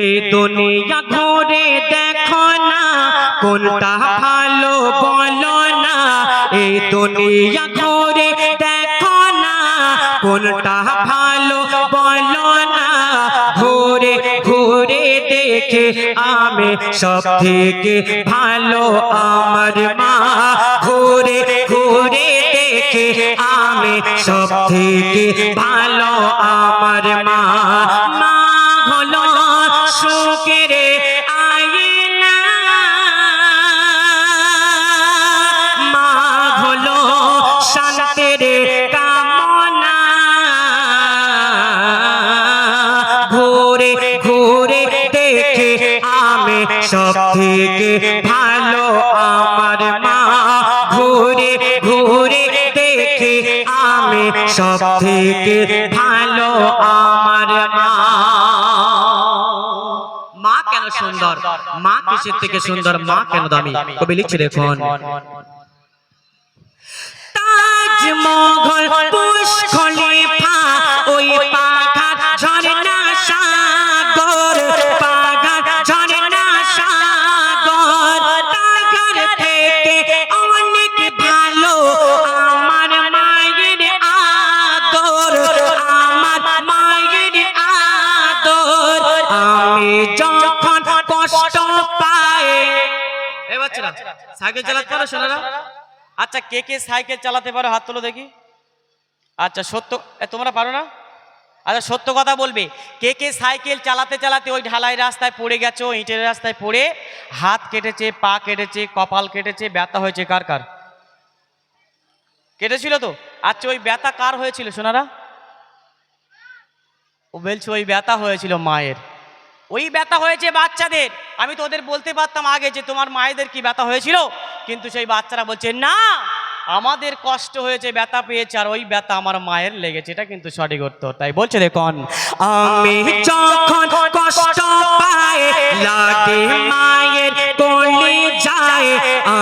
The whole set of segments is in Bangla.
এই দুনিয়া ঘুরে দেখো না, কোনটা ভালো বলো না। এই দুনিয়া ঘুরে দেখো না, কোনটা ভালো বলো না। ঘুরে ঘুরে দেখে আমি সব থেকে ভালো আমার মা। ঘুরে ঘুরে দেখে আমি সব থেকে ভালো আমার সব থেকে ভালো আমার মা। মা কেন সুন্দর? মা কিসের থেকে সুন্দর? মা কেন দামি? কবি লিখছে দেখুন। তাজমহল যখন কষ্ট পাই এ বাচ্চারা, সাইকেল চালাতে পারো শোনারা আচ্ছা কে কে সাইকেল চালাতে পারো? হাত তোলো দেখি। আচ্ছা সত্য তোমরা পারো না? আচ্ছা সত্য কথা বলবে। কে কে সাইকেল চালাতে চালাতে ওই ঢালাই রাস্তায় পড়ে গেছো, ইটের রাস্তায় পড়ে হাত কেটেছে, পা কেটেছে, কপাল কেটেছে, ব্যথা হয়েছে কার কার? কেটেছিল তো? আচ্ছা ওই ব্যথা কার হয়েছিল সোনারা ও বলছে, ওই ব্যথা হয়েছিল মায়ের। ওই ব্যথা হয়েছে বাচ্চাদের। আমি তো ওদের বলতে পারতাম আগে যে তোমার মায়েদের কি ব্যথা হয়েছিল কিন্তু সেই বাচ্চারা বলছে না আমাদের কষ্ট হয়েছে ব্যথা পেয়েছে আর ওই ব্যথা আমার মায়ের লেগেছে। এটা কিন্তু সঠিক উত্তর তাই বলছে দেখুন আমি যখন কষ্ট লাগে মায়ের কোলে যায়।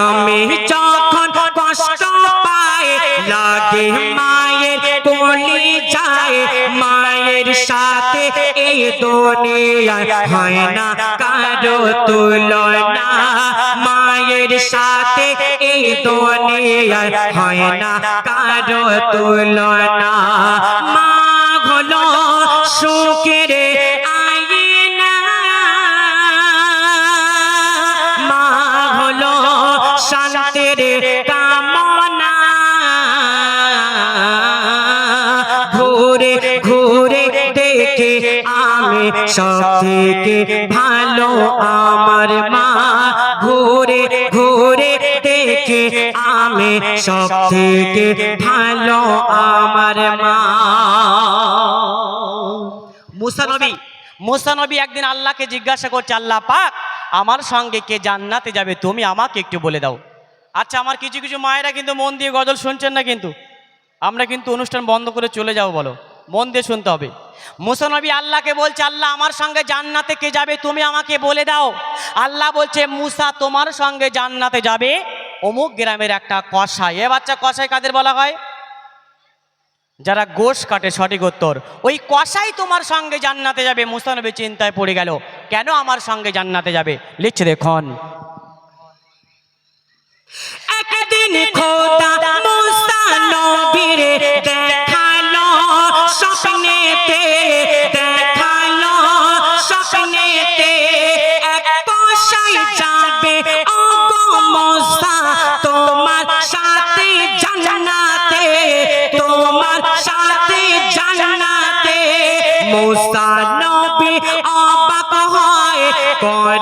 আমি যখন কষ্ট লাগে মায়ের কোলে যায়। মায়ের সাথে এই দুনিয়ায় হয় না কারও তুলনা। মায়ের সাথে এই দুনিয়ায় হয় না কারও তুলনা সব থেকে ভালো আমার মা। ঘুরে ঘুরে দেখে আমি সব থেকে ভালো আমার মা। মুসা নবী মুসা নবী একদিন আল্লাহকে জিজ্ঞাসা করছে, আল্লাহ পাক, আমার সঙ্গে কে জান্নাতে যাবে? তুমি আমাকে একটু বলে দাও। আচ্ছা আমার কিছু কিছু মায়েরা কিন্তু মন দিয়ে গজল শুনছেন না কিন্তু? আমরা কিন্তু অনুষ্ঠান বন্ধ করে চলে যাও বলো। মন দিয়ে শুনতে হবে। মুসা নবী আল্লাহকে বলছে, আল্লাহ আমার সঙ্গে জান্নাতে কে যাবে? তুমি আমাকে বলে দাও। আল্লাহ বলছে, মুসা তোমার সঙ্গে জান্নাতে যাবে। অমুক গ্রামের একটা কষাই এ বাচ্চা কষাই কাদের বলা হয়? যারা গোশ কাটে, সঠিক উত্তর। ওই কষাই তোমার সঙ্গে জান্নাতে যাবে। মুসানবী চিন্তায় পড়ে গেল, কেন আমার সঙ্গে জান্নাতে যাবে? লিখছে দেখুন। একদিন খোদা মুসা নবীর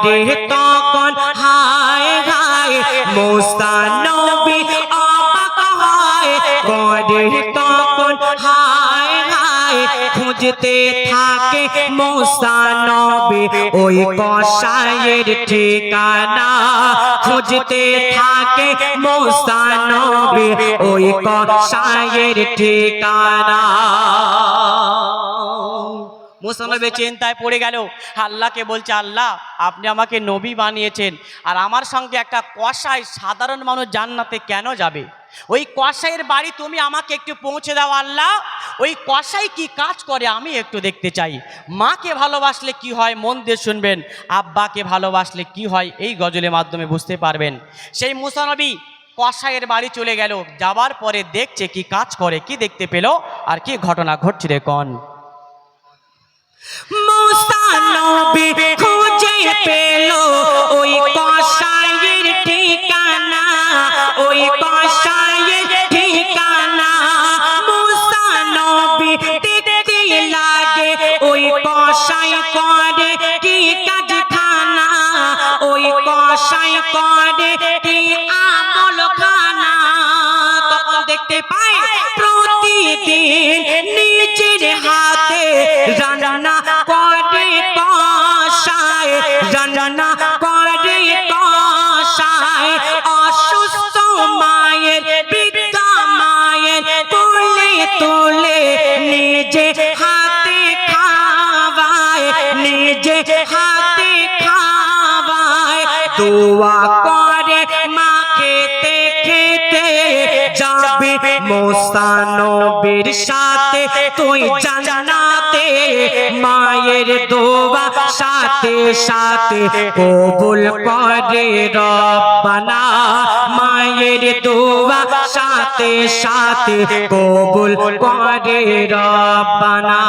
করে তখন হায় হায় মুসা নবী অবাক করে তখন হায় হায়, খুঁজতে থাকে মুসা নবী। ওই কষায়ের ঠিকানা খুঁজতে থাকে মুসা নবী। ওই কষায়ের ঠিকানা মুসানবী চিন্তায় পড়ে গেল। আল্লাহকে বলছে, আল্লাহ, আপনি আমাকে নবী বানিয়েছেন আর আমার সঙ্গে একটা কষাই সাধারণ মানুষ জান্নাতে কেন যাবে? ওই কসাইয়ের বাড়ি তুমি আমাকে একটু পৌঁছে দাও, আল্লাহ। ওই কসাই কি কাজ করে আমি একটু দেখতে চাই। মাকে ভালোবাসলে কি হয়? মন দিয়ে শুনবেন। আব্বাকে ভালোবাসলে কি হয়? এই গজলের মাধ্যমে বুঝতে পারবেন। সেই মুসানবী কসাইয়ের বাড়ি চলে গেল। যাবার পরে দেখছে কি কাজ করে, কি দেখতে পেল আর কি ঘটনা ঘটছে রে কন মুসা নবী খুঁজে পেল ওই কসাইয়ের ঠিকানা ওই কসাইয়ের ঠিকানা। মুসা নবী দেখতে লাগে ওই কসাই করে কি ওই কসাই করে দোয়া করে মা খেতে খেতে যাবে মোসানবীর সাথে তুই জান্নাতে মায়ের দোয়া সাথে সাথে কবুল করে রব্বানা। মায়ের দোয়া সাথে সাথে কবুল করে রব্বানা।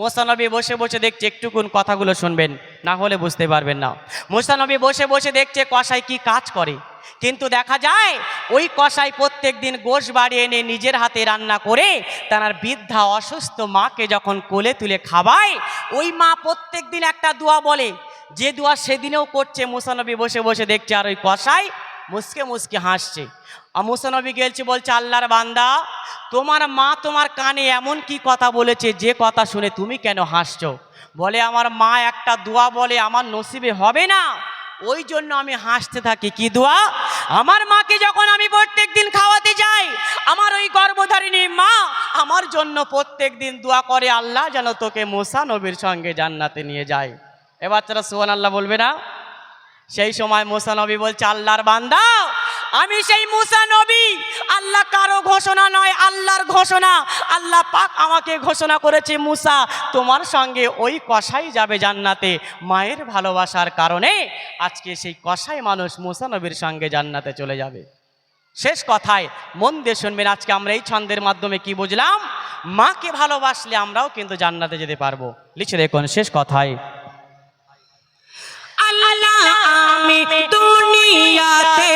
মোসানবী বসে বসে দেখছে একটুকুন কথাগুলো শুনবেন, না হলে বুঝতে পারবেন না। মোসানবী বসে বসে দেখছে কসাই কি কাজ করে। কিন্তু দেখা যায়, ওই কসাই প্রত্যেক দিন গোশ বাড়ি এনে নিজের হাতে রান্না করে, তার বৃদ্ধা অসুস্থ মাকে যখন কোলে তুলে খাওয়ায়, ওই মা প্রত্যেক দিন একটা দোয়া বলে। যে দোয়া সেদিনেও করছে মোসানবী বসে বসে দেখছে আর ওই কসাই মুসকে মুসকে হাসছে। মুসানবী গেলছে, বলছে, আল্লাহর বান্দা, তোমার মা তোমার কানে এমন কি কথা বলেছে, যে কথা শুনে তুমি কেন হাসছো? বলে, আমার মা একটা দোয়া বলে, আমার নসিবে হবে না। ওই জন্য আমি হাসতে থাকি। কি দোয়া? আমার মাকে যখন আমি প্রত্যেক দিন খাওয়াতে যাই, আমার ওই গর্ভধারিণী মা আমার জন্য প্রত্যেক দিন দোয়া করে, আল্লাহ যেন তোকে মোসা নবীর সঙ্গে জান্নাতে নিয়ে যায়। এ বাচ্চারা সোহান আল্লাহ বলবে না? সেই সময় মুসা নবী বলছে, আল্লাহর বান্দা, আমি সেই মুসা নবী। আল্লাহ কারও ঘোষণা নয়, আল্লাহর ঘোষণা। আল্লাহ পাক আমাকে ঘোষণা করেছে, মুসা, তোমার সঙ্গে ওই কষাই যাবে জান্নাতে মায়ের ভালোবাসার কারণে। আজকে সেই কষাই মানুষ মুসা নবীর সঙ্গে জান্নাতে চলে যাবে। শেষ কথায়, মন দিয়ে শুনবেন, আজকে আমরা এই ছন্দের মাধ্যমে কি বুঝলাম? মাকে ভালোবাসলে আমরাও কিন্তু জান্নাতে যেতে পারব। লিখে দেখুন, শেষ কথায় আল্লাহ আমি দুনিয়াতে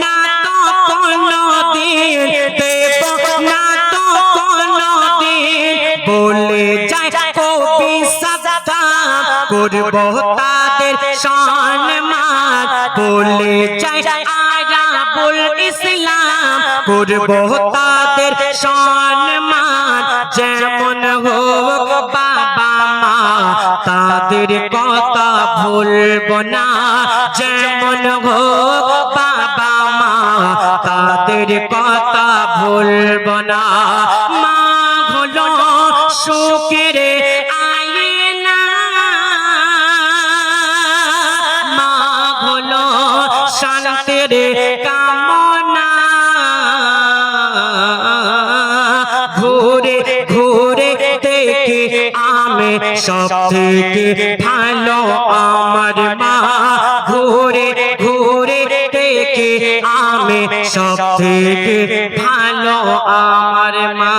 না তো কোনো দিন না তো কোনো করব তাদের ইসলাম করব তাদের সম্মান যেমন হোক বাবা মা, তাদের কথা ভুলব না। যেমন হোক বাবা মা, তাদের কথা ভুলব না। মা হলো সুখের আমি সব থেকে ভালো আমার মা। ঘুরে ঘুরে দেখে আমি সব থেকে ভালো আমার মা।